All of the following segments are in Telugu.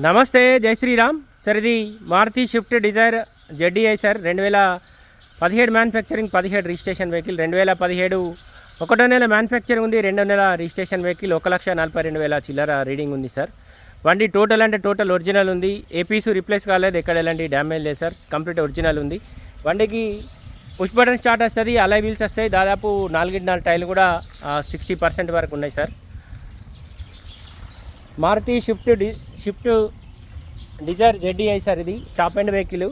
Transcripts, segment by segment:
నమస్తే జై శ్రీరామ్. సార్ ఇది Maruti Swift Dzire ZDI sir. రెండు వేల పదిహేడు మ్యానుఫ్యాక్చరింగ్ పదిహేడు రిజిస్ట్రేషన్ వెహికల్ రెండు వేల పదిహేడు ఒకటో నెల మ్యానుఫ్యాక్చరింగ్ ఉంది రెండో నెల రిజిస్ట్రేషన్ వెహికల్ ఒక లక్ష నలభై రెండు వేల చిల్లర రీడింగ్ ఉంది సార్. బండి టోటల్ అంటే టోటల్ ఒరిజినల్ ఉంది. ఏ పీసు రిప్లేస్ కాలేదు ఎక్కడ ఎలాంటి డ్యామేజ్ లేదు సార్. కంప్లీట్ ఒరిజినల్ ఉంది. బండికి పుష్ బటన్ స్టార్ట్ వస్తుంది అలై వీల్స్ వస్తాయి. దాదాపు నాలుగింటి నాలుగు టైర్లు కూడా సిక్స్టీ పర్సెంట్ వరకు ఉన్నాయి sir. Maruti Swift D Swift Dzire ZDI sir ఇది. Top end vehicle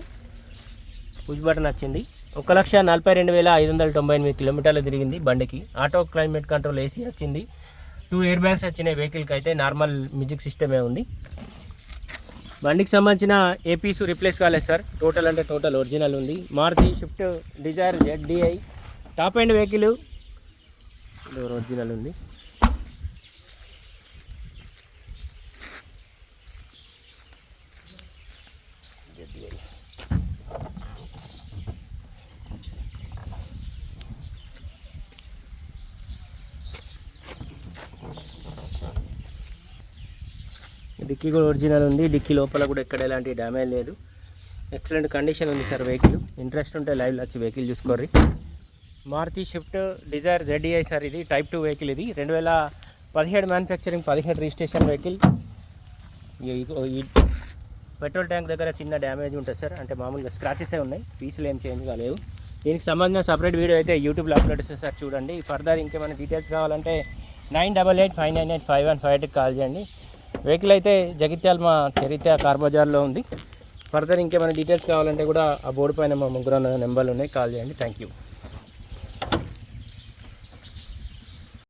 push button వచ్చింది. ఒక లక్ష నలభై రెండు వేల ఐదు వందల తొంభై ఎనిమిది కిలోమీటర్లు తిరిగింది బండికి. ఆటో క్లైమేట్ కంట్రోల్ ఏసీ వచ్చింది. టూ ఇయర్ బ్యాగ్స్ వచ్చినాయి వెహికల్కి అయితే. నార్మల్ మ్యూజిక్ సిస్టమే ఉంది. బండికి సంబంధించిన ఏపీస్ రిప్లేస్ కాలేదు సార్. టోటల్ అంటే టోటల్ ఒరిజినల్ ఉంది. Maruti Swift Dzire ZDI top end vehicle original ఉంది. డిక్కీ కూడా ఒరిజినల్ ఉంది. డిక్కీ లోపల కూడా ఎక్కడ ఎలాంటి డ్యామేజ్ లేదు. ఎక్సలెంట్ కండిషన్ ఉంది సార్ వెహికల్ ఇంట్రెస్ట్ ఉంటే లైవ్లో వచ్చి vehicle చూసుకోర్రి. Maruti Swift Dzire ZEI sir ఇది. టైప్ టూ వెహికల్ ఇది. రెండు వేల పదిహేడు మ్యానుఫ్యాక్చరింగ్ పదిహేడు రిజిస్ట్రేషన్ వెహికల్ ఈ పెట్రోల్ ట్యాంక్ దగ్గర చిన్న డ్యామేజ్ ఉంటుంది సార్. అంటే మామూలుగా స్క్రాచెసే ఉన్నాయి. పీసులు ఏం చేంజ్ కాలేవు దీనికి సంబంధించిన సపరేట్ వీడియో అయితే యూట్యూబ్లో అప్లోడ్ చేస్తే సార్ చూడండి. ఫర్దర్ ఇంకేమైనా డీటెయిల్స్ కావాలంటే nine double eight five nine eight five one five ఎయిట్కి కాల్ చేయండి. వెహికల్ అయితే జగిత్యాల మా చరిత్ర కార్ బజార్లో ఉంది. ఫర్దర్ ఇంకేమైనా డీటెయిల్స్ కావాలంటే కూడా ఆ బోర్డు పైన మా ముగ్గురు నెంబర్లు ఉన్నాయి. కాల్ చేయండి. Thank you